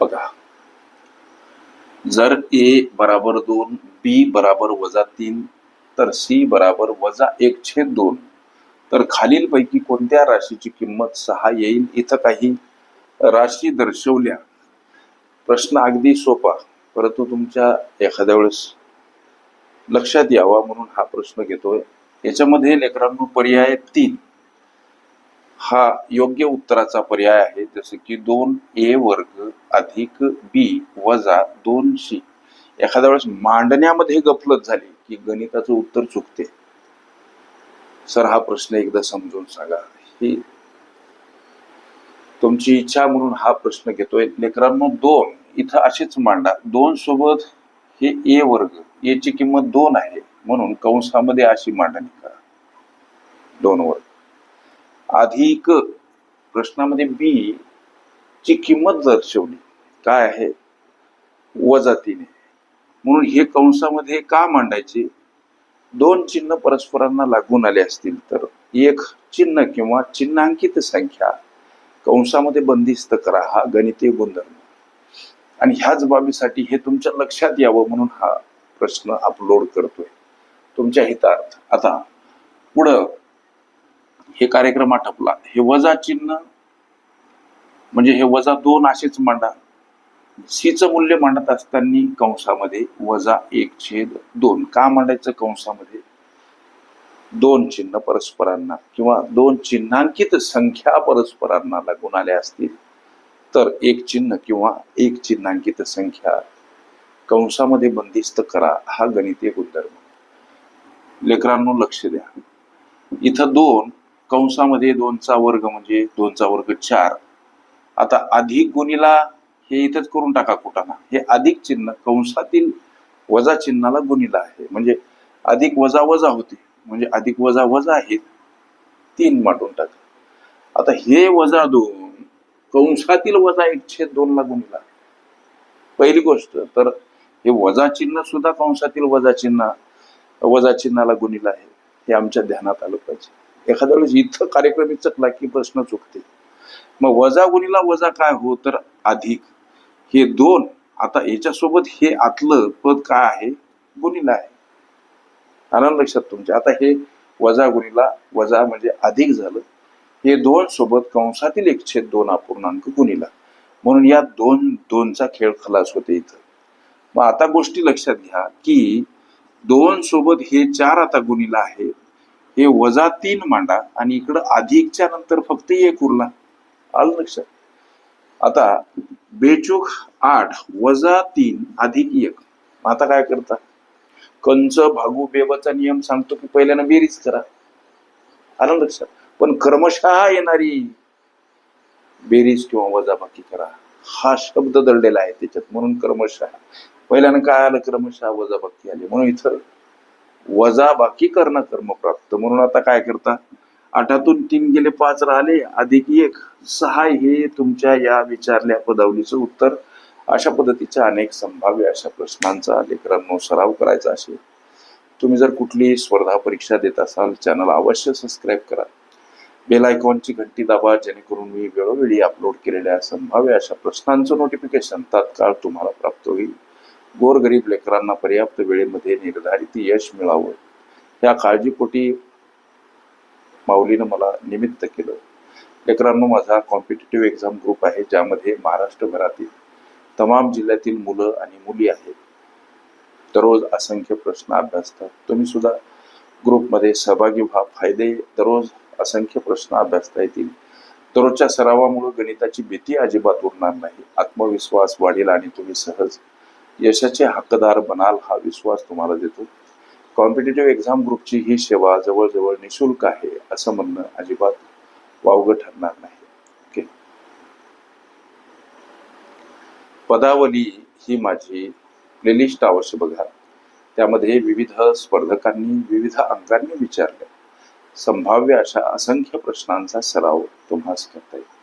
बघा. जर ए बराबर दोन बी बराबर वजा तीन तर सी बराबर वजा एक छेद दोन. तर खालीलपैकी कोणत्या राशीची किंमत सहा येईल? इथं काही राशी दर्शवल्या. प्रश्न अगदी सोपा. परंतु तुमच्या एखाद्या वेळेस लक्षात यावा म्हणून हा प्रश्न घेतोय. याच्यामध्ये लेकरांनो पर्याय तीन. हा योग्य उत्तराचा पर्याय आहे जसं की दोन ए वर्ग अधिक बी वजा दोन सी. एखाद्या वेळेस मांडण्यामध्ये गफलत झाली की गणिताचं उत्तर चुकते. सर हा प्रश्न एकदा समजून सांगा. ही तुमची इच्छा म्हणून हा प्रश्न घेतोय. लेकरांनो दोन. इथं अशीच मांडा. दोन सोबत हे ए वर्ग याची किंमत दोन आहे म्हणून कंसामध्ये अशी मांडणी करा. दोन वर्ग. अधिक प्रश्नामध्ये बी ची किंमत दर्शवली. काय आहे? वजातीने. म्हणून हे कंसामध्ये का मांडायचे? दोन चिन्ह परस्परांना लागून आले असतील तर. एक चिन्ह किंवा चिन्हांकित संख्या. कंसामध्ये बंदिस्त करा. हा गणितीय गुणधर्म. आणि ह्याच बाबीसाठी हे तुमच्या लक्षात यावं म्हणून हा प्रश्न अपलोड करतोय. तुमच्या हितार्थ. आता पुढं हे कार्यक्रम आटपला. हे वजा चिन्ह म्हणजे हे वजा दोन असेच मांडा. सीचं मूल्य मांडत असताना कंसामध्ये वजा एक छेद दोन. का मांडायचं कंसामध्ये? दोन चिन्ह परस्परांना किंवा दोन चिन्हांकित संख्या परस्परांना लागून आल्या असतील तर एक चिन्ह किंवा एक चिन्हांकित संख्या कंसामध्ये बंदिस्त करा हा गणितीय गुणधर्म. लेकरांनो लक्ष द्या. इथं दोन कंसामध्ये दोनचा वर्ग म्हणजे दोनचा वर्ग चार. आता अधिक गुणीला हे इथंच करून टाका कुटाना. हे अधिक चिन्ह कंसातील वजा चिन्हाला गुणीला आहे. म्हणजे अधिक वजा वजा होते. म्हणजे अधिक वजा वजा आहेत. तीन वाटून टाका. आता हे वजा दोन कंसातील वजा एक छेद दोन ला गुणीला. पहिली गोष्ट तर हे वजा चिन्ह सुद्धा कंसातील वजा चिन्ह वजा चिन्हाला गुणीला आहे. हे आमच्या ध्यानात आलं पाहिजे. एखाद्या वेळेस इथं कार्यक्रम चकला की प्रश्न चुकते मग वजा गुणीला वजा काय हो तर अधिक. हे दोन आता याच्यासोबत हे आतलं पद काय आहे? गुणीला आहे. आनंद लक्षात तुमच्या? आता हे वजा गुणीला वजा म्हणजे अधिक झालं. हे दोन सोबत कंसातील एक छेद दोन अपूर्णांक गुणीला. म्हणून या दोन दोनचा खेळ खलास होते इथं. मग आता गोष्टी लक्षात घ्या की दोन सोबत हे चार आता गुणीला आहे. हे वजा तीन मांडा आणि इकडं अधिकच्या नंतर फक्त एक उरला. आलं लक्षात? आता बेचूक आठ वजा तीन अधिक एक. आता काय करता? कंच भागू बेबाचा नियम सांगतो की पहिल्यानं बेरीज करा. आलं लक्षात? पण क्रमशः येणारी. बेरीज किंवा वजाबाकी करा. हा शब्द दडलेला आहे त्याच्यात. म्हणून क्रमशः. पहिल्यानं काय आलं? क्रमशः वजाबाकी आली. म्हणून इथं वजा बाकी कर्ण करणं कर्मप्राप्त म्हणून आता काय करता? आठातून तीन गेले पाच राहिले अधिक एक. सहा हे तुमच्या या विचारल्या पदावलीचं उत्तर. अशा पद्धतीच्या अनेक संभाव्य अशा प्रश्नांचा लेकरांनो सराव करायचा असेल. तुम्ही जर कुठली स्पर्धा परीक्षा देत असाल चॅनल अवश्य सबस्क्राईब करा. बेल आयकॉनची घंटी दाबा जेणेकरून मी वेळोवेळी अपलोड केलेल्या संभाव्य अशा प्रश्नांचं नोटिफिकेशन तात्काळ तुम्हाला प्राप्त होईल. गोरगरीब लेकरांना पर्याप्त वेळेमध्ये निर्धारित यश मिळावं. या काळजीपोटी माऊलीनं मला निमित्त केलं. लेकरांनो माझा कॉम्पिटेटिव्ह एक्झाम ग्रुप आहे ज्यामध्ये महाराष्ट्रभरातील तमाम जिल्ह्यातील मुलं आणि मुली आहेत. दररोज असंख्य प्रश्न अभ्यासतात. तुम्ही सुद्धा ग्रुपमध्ये सहभागी व्हा. फायदे दररोज असंख्य प्रश्न अभ्यासता येतील. दररोजच्या सरावामुळे गणिताची भीती अजिबात उरणार नाही. आत्मविश्वास वाढेल आणि तुम्ही सहज यशाचे हक्कदार बनाल हा विश्वास तुम्हाला देतो. कॉम्पिटेटिव्ह एक्झाम ग्रुपची ही सेवा जवळजवळ निशुल्क आहे असं म्हणणं अजिबात वावगं ठरणार नाही. ओके पदावली ही माझी प्लेलिस्ट अवश्य बघा. त्यामध्ये विविध स्पर्धकांनी विविध अंकांनी विचारले. संभाव्य अशा असंख्य प्रश्नांचा सराव तुम्हाला करता येईल.